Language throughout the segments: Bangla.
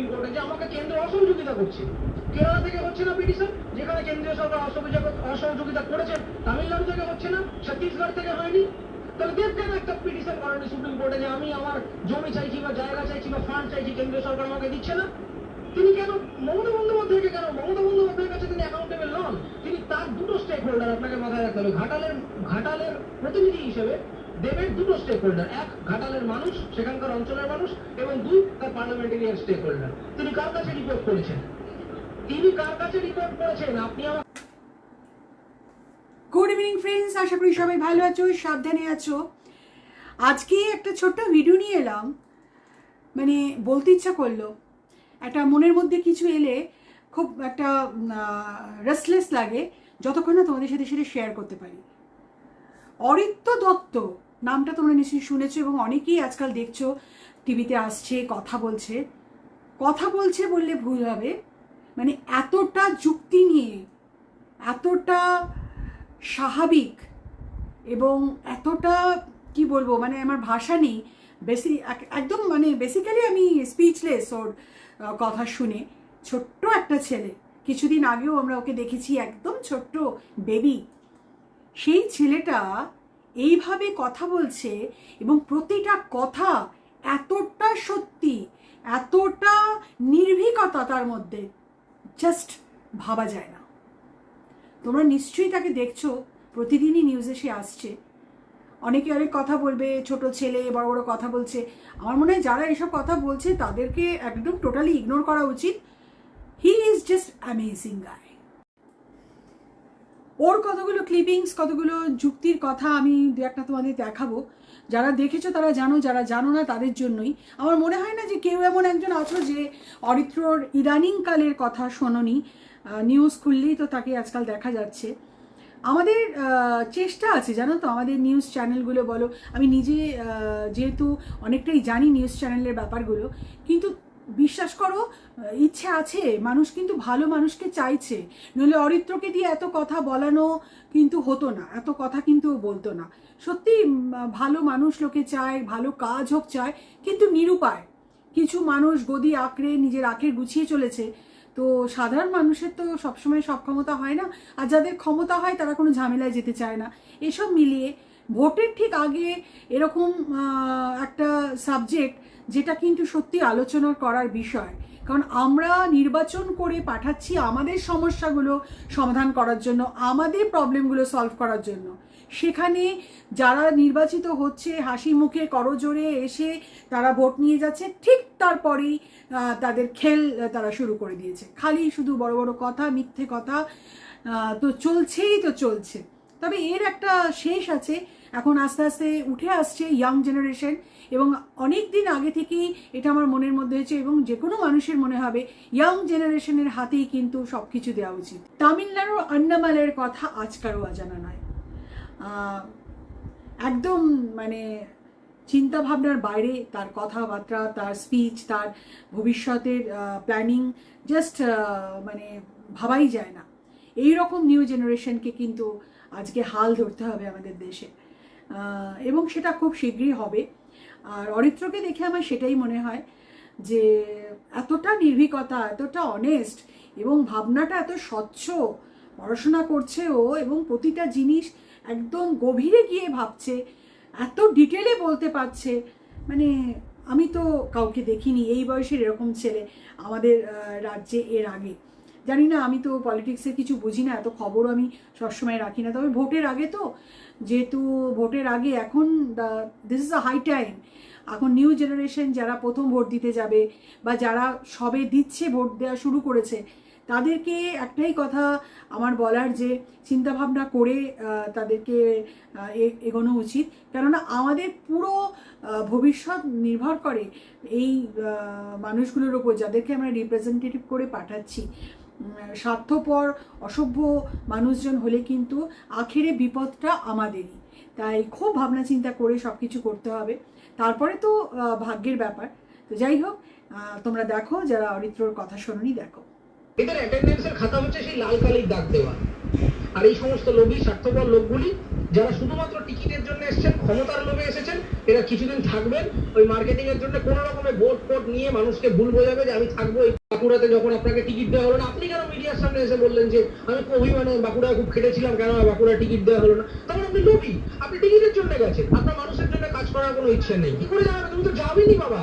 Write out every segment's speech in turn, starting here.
সুপ্রিম কোর্টে যে আমাকে কেন্দ্র অসহযোগিতা করছে। কেরালা থেকে হচ্ছে না পিটিশন? যেখানে কেন্দ্রীয় সরকার অসহযোগিতা অসহযোগিতা করেছে, তামিলনাড়ু থেকে হচ্ছে না? ছত্তিশগড় থেকে হয়নি? তাহলে দেব কেন একটা পিটিশন করেনি সুপ্রিম কোর্টে যে আমি আমার জমি চাইছি বা জায়গা চাইছি বা ফান্ড চাইছি, কেন্দ্রীয় সরকার আমাকে দিচ্ছে না? তিনি কেন মমতা বন্দ্যোপাধ্যায়কে কেন? মমতা বন্দ্যোপাধ্যায়ের কাছে তিনি অ্যাকাউন্টেবল নন। তিনি তার দুটো স্টেক হোল্ডার আপনাকে মাথায় রাখতে হবে। ঘাটালের ঘাটালের প্রতিনিধি হিসেবে দেবের দুটো স্টেক হোল্ডার এক ঘাটালের মানুষ, সেখানকার অঞ্চলের মানুষ, এবং দুই তার পার্লামেন্টারিয়ান স্টেক হোল্ডার তিনি কার কাছে রিপোর্ট করেছেন? তিনি কার কাছে রিপোর্ট করেছেন? আপনি আমার গুড ইভিনিং ফ্রেন্ডস আশা করি সবাই ভালো আছো, সাবধানে আছো। আজকে একটা ছোট্ট ভিডিও নিয়ে এলাম। মানে বলতে ইচ্ছা করল, একটা মনের মধ্যে কিছু এলে খুব একটা রেস্টলেস লাগে, যতক্ষণ না তোমাদের সাথে সেটা শেয়ার করতে পারি। অরিত্য দত্ত নামটা তোমরা নিশ্চয়ই শুনেছো এবং অনেকেই আজকাল দেখছ, টিভিতে আসছে, কথা বলছে। কথা বলছে বললে ভুল হবে। মানে এতটা যুক্তি নিয়ে, এতটা স্বাভাবিক এবং এতটা, কি বলব মানে আমার ভাষা নেই। এক- একদম মানে বেসিক্যালি আমি স্পিচলেস ওর কথা শুনে। ছোট্ট একটা ছেলে। কিছুদিন আগেও আমরা ওকে দেখেছি, একদম ছোট্ট বেবি। সেই ছেলেটা এইভাবে কথা বলছে এবং প্রতিটা কথা এতটা সত্যি, এতটা নির্ভীকতা তার মধ্যে জাস্ট ভাবা যায় না। তোমরা নিশ্চয়ই তাকে দেখছ, প্রতিদিনই নিউজে সে আসছে। অনেকে অনেক কথা বলবে, ছোট ছেলে, বড় বড় কথা বলছে। আমার মনে হয় যারা এসব কথা বলছে, তাদেরকে একদম টোটালি ইগনোর করা উচিত। He is just amazing guy ওর কতগুলো ক্লিপিংস কতগুলো যুক্তির কথা আমি দু একটা তোমাদের দেখাবো। যারা দেখেছ তারা জানো, যারা জানো না তাদের জন্যই। আমার মনে হয় না যে কেউ এমন একজন আছো যে অরিত্রর ইদানিং কালের কথা শোনোনি। নিউজ খুললেই তো তাকে আজকাল দেখা যাচ্ছে। আমাদের চেষ্টা আছে, জানো তো, আমাদের নিউজ চ্যানেলগুলো বলো। আমি নিজে যেহেতু অনেকটাই জানি নিউজ চ্যানেলের ব্যাপারগুলো, কিন্তু বিশ্বাস করো, ইচ্ছে আছে, মানুষ কিন্তু ভালো মানুষকে চাইছে। নইলে অরিত্রকে দিয়ে এত কথা বলানো কিন্তু হতো না, এত কথা কিন্তু বলতো না। সত্যি ভালো মানুষ লোকে চায়, ভালো কাজ হোক চায়, কিন্তু নিরুপায়। কিছু মানুষ গদি আঁকড়ে নিজের আখের গুছিয়ে চলেছে, তো সাধারণ মানুষের তো সবসময় সব ক্ষমতা হয় না, আর যাদের ক্ষমতা হয় তারা কোনো ঝামেলায় যেতে চায় না। এসব মিলিয়ে ভোটের ঠিক আগে এরকম একটা সাবজেক্ট যেটা কিন্তু সত্যি আলোচনা করার বিষয়। কারণ আমরা নির্বাচন করে পাঠাচ্ছি আমাদের সমস্যাগুলো সমাধান করার জন্য, আমাদের প্রবলেমগুলো সলভ করার জন্য। সেখানে যারা নির্বাচিত হচ্ছে, হাসি মুখে করজোরে এসে তারা ভোট নিয়ে যাচ্ছে, ঠিক তারপরেই তাদের খেল তারা শুরু করে দিয়েছে। খালি শুধু বড় বড় কথা, মিথ্যে কথা তো চলছেই তো চলছে। তবে এর একটা শেষ আছে এখন আস্তে আস্তে উঠে আসছে ইয়াং জেনারেশন এবং অনেক দিন আগে থেকেই এটা আমার মনের মধ্যে হয়েছে এবং যে কোনো মানুষের মনে হবে ইয়াং জেনারেশনের হাতেই কিন্তু সব কিছু দেওয়া উচিত। তামিলনাড়ুর আন্নামালের কথা আজকারও অজানা নয়। একদম মানে চিন্তা ভাবনার বাইরে তার কথাবার্তা, তার স্পিচ তার ভবিষ্যতের প্ল্যানিং জাস্ট মানে ভাবাই যায় না। এই রকম নিউ জেনারেশনকে কিন্তু আজকে হাল ধরতে হবে আমাদের দেশে। এবং সেটা খুব শীঘ্রই হবে। আর অরিত্রকে দেখে আমার সেটাই মনে হয় যে, এতটা নির্ভীকতা, এতটা অনেস্ট এবং ভাবনাটা এত স্বচ্ছ, পড়াশোনা করছে ও এবং প্রতিটা জিনিস একদম গভীরে গিয়ে ভাবছে, এত ডিটেলে বলতে পারছে। মানে আমি তো কাউকে দেখিনি, এই বয়সের এরকম ছেলে আমাদের রাজ্যে এর আগে। জানি না, আমি তো পলিটিক্সের কিছু বুঝি না, এত খবরও আমি সবসময় রাখি না। তবে ভোটের আগে তো, যেহেতু ভোটের আগে এখন this is a high time এখন নিউ জেনারেশন যারা প্রথম ভোট দিতে যাবে বা যারা সবে দিচ্ছে ভোট দেওয়া শুরু করেছে, তাদেরকে একটাই কথা আমার বলার যে, চিন্তাভাবনা করে তাদেরকে এগোনো উচিত। কেননা আমাদের পুরো ভবিষ্যৎ নির্ভর করে এই মানুষগুলোর ওপর, যাদেরকে আমরা রিপ্রেজেন্টেটিভ করে পাঠাচ্ছি। স্বার্থপর, অসভ্য মানুষজন হলে কিন্তু আখেরে বিপদটা আমাদেরই। তাই খুব ভাবনা চিন্তা করে সব কিছু করতে হবে। তারপরে তো ভাগ্যের ব্যাপার। তো যাই হোক তোমরা দেখো, যারা অরিত্রর কথা শোনি দেখো। এদের অ্যাটেন্ডেন্সের খাতা হচ্ছে সেই লাল কালির দাগ দেওয়া। আর এই সমস্ত লোকই স্বার্থপর লোকগুলি যারা শুধুমাত্র টিকিটের জন্য এসেছেন, ক্ষমতার লোভে এসেছেন, এরা কিছুদিন থাকবেন। ওই মার্কেটিং এর জন্য কোনো রকমের ভোট ফোট নিয়ে মানুষকে ভুল বোঝাবে যে আমি থাকব এই বাঁকুড়াতে যখন আপনাকে টিকিট দেওয়া হলো না। আপনি কেন মিডিয়ার সামনে এসে বললেন যে আমি অভিমানে বাঁকুড়ায় খুব খেটেছিলাম, কেন বাঁকুড়া টিকিট দেওয়া হলো না? তখন আপনি লোভী। আপনি টিকিটের জন্য গেছেন। আপনার মানুষের জন্য কাজ করার কোনো ইচ্ছে নেই। কি করে যাবে তুমি তো যাবেনি বাবা।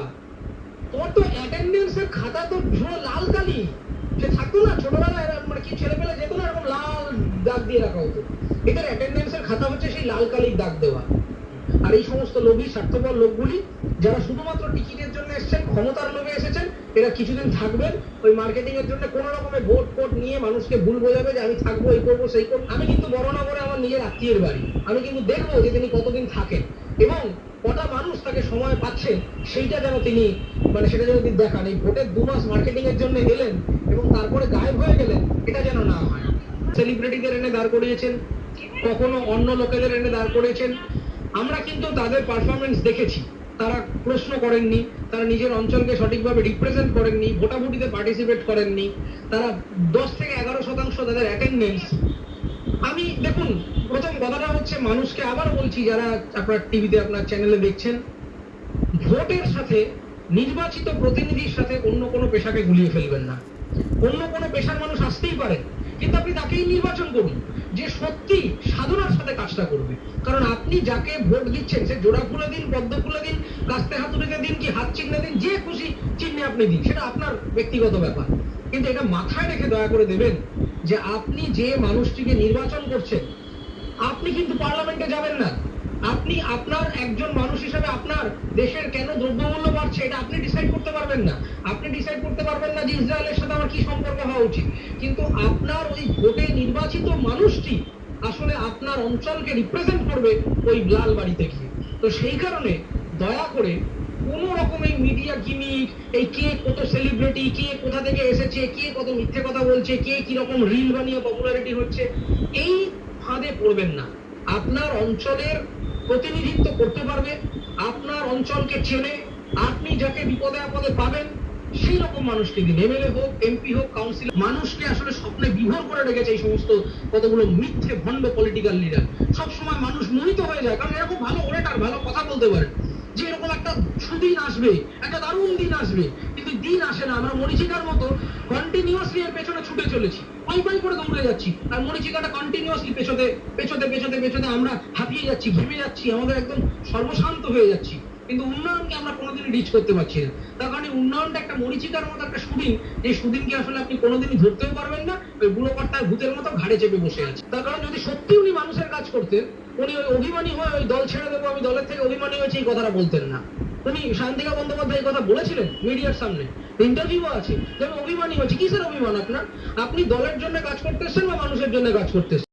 তোমার তো অ্যাটেন্ডেন্সের খাতা তো পুরো লাল কালি। সে থাকতো না? ছোটবেলায় কি ছেলেপেলে যেত না এরকম লাল দাগ দিয়ে রাখা হতো। এটার অ্যাটেন্ডেন্সের খাতা হচ্ছে সেই লাল কালির দাগ দেওয়া। আর এই সমস্ত লোভী, স্বার্থপর লোকগুলি যারা শুধুমাত্র টিকিটের জন্য এসেছেন, ক্ষমতার লোভে এসেছেন, এরা কিছুদিন থাকবেন। ওই মার্কেটিং এর জন্য কোনো রকমের ভোট ফোট নিয়ে মানুষকে ভুল বোঝাবে যে আমি থাকব, এই করব, সেই করব। আমি কিন্তু বড়নগরে আমার নিজের আত্মীয়ের বাড়ি। আমি কিন্তু দেখব যে তিনি কতদিন থাকেন। এবং কটা মানুষ তাকে সময় পাচ্ছেন সেইটা যেন তিনি মানে সেটা যেন তিনি দেখান। এই ভোটের দু মাস মার্কেটিং এর জন্য এলেন এবং তারপরে গায়েব হয়ে গেলেন, এটা যেন না হয়। সেলিব্রিটিদের এনে দাঁড় করিয়েছেন, কখনো অন্য লোকেদের এনে দাঁড় করিয়েছেন। আমরা কিন্তু তাদের পারফরমেন্স দেখেছি। তারা প্রশ্ন করেননি, তারা নিজের অঞ্চলকে সঠিকভাবে রিপ্রেজেন্ট করেননি, ভোটাভুটিতে পার্টিসিপেট করেননি, তারা দশ থেকে এগারো শতাংশ তাদের অ্যাটেন্ডেন্স আমি, দেখুন প্রথম কথাটা হচ্ছে মানুষকে আবার বলছি, যারা আপনার টিভিতে আপনার চ্যানেলে দেখছেন, ভোটের সাথে নির্বাচিত প্রতিনিধির সাথে অন্য কোনো পেশাকে গুলিয়ে ফেলবেন না। অন্য কোনো পেশার মানুষ আসতেই পারে কিন্তু আপনি তাকেই নির্বাচন করুন, যে সত্যি সাধনার সাথে কাজটা করবে। কারণ আপনি যাকে ভোট দিচ্ছেন, সে জোড়া খুলে দিন, পদ্ম খুলে দিন কাস্তে হাতুড়িতে দিন কি হাত চিহ্নে দিন, যে খুশি চিহ্নে আপনি দিন, সেটা আপনার ব্যক্তিগত ব্যাপার। কিন্তু এটা মাথায় রেখে দয়া করে দেবেন যে আপনি যে মানুষটিকে নির্বাচন করছেন আপনি কিন্তু পার্লামেন্টে যাবেন না। আপনি আপনার একজন মানুষ হিসেবে আপনার দেশের কেন দ্রব্যমূল্য বাড়ছে, এটা আপনি ডিসাইড করতে পারবেন না। আপনি ডিসাইড করতে পারবেন না যে ইসরায়েলের সাথে আমার কি সম্পর্ক হওয়া উচিত। কিন্তু আপনার ওই ভোটে নির্বাচিত মানুষটি আসলে আপনার অঞ্চলকে রিপ্রেজেন্ট করবে ওই লাল বাড়িতে গিয়ে। তো সেই কারণে দয়া করে কোন রকম এই মিডিয়া গিমিক এই কে কত সেলিব্রিটি কে কোথা থেকে এসেছে, কে কত মিথ্যে কথা বলছে, কে কি রকম রিল বানিয়ে পপুলারিটি হচ্ছে, এই ফাঁদে পড়বেন না। আপনার অঞ্চলের প্রতিনিধিত্ব করতে পারবে, আপনার অঞ্চলকে চেনে, আপনি যাকে বিপদে আপদে পাবেন সেই রকম মানুষকে দিন এমএলএ হোক এমপি হোক, কাউন্সিলর, মানুষকে আসলে স্বপ্নে বিভোর করে রেখেছে এই সমস্ত কতগুলো মিথ্যে ভণ্ড পলিটিক্যাল লিডার সবসময় মানুষ মোহিত হয়ে যায়, কারণ এরকম ভালো ওরেটার ভালো কথা বলতে পারে। যে এরকম একটা সুদিন আসবে, একটা দারুণ দিন আসবে, কিন্তু দিন আসে না। আমরা মরিচিকার মতো কন্টিনিউয়াসলি এর পেছনে ছুটে চলেছি। পাই পাই করে দৌড়ে যাচ্ছি। আর মরিচিকাটা কন্টিনিউয়াসলি পেছতে পেছতে পেছতে পেছতে আমরা হাঁপিয়ে যাচ্ছি, ঘেমে যাচ্ছি, আমাদের একদম সর্বশান্ত হয়ে যাচ্ছি। কিন্তু উন্নয়নকে আমরা কোনোদিনই রিচ করতে পারছি না। তার কারণে উন্নয়নটা একটা মরিচিকার মতো একটা সুদিন, যে সুদিনকে আসলে আপনি কোনোদিনই ধরতেও পারবেন না, ওই বুড়ো কর্তার ভূতের মতো ঘাড়ে চেপে বসে আছে। তার কারণ যদি সত্যি উনি মানুষের কাজ করতেন, উনি ওই অভিমানী হয়ে ওই দল ছেড়ে দেবো, আমি দলের থেকে অভিমানী হয়েছে, এই কথাটা বলতেন না। উনি শান্তিকা বন্দ্যোপাধ্যায় কথা বলেছিলেন মিডিয়ার সামনে। ইন্টারভিউ আছে যে আমি অভিমানী কিসের অভিমান আপনার? আপনি দলের জন্য কাজ করতেছেন বা মানুষের জন্য কাজ করতেছেন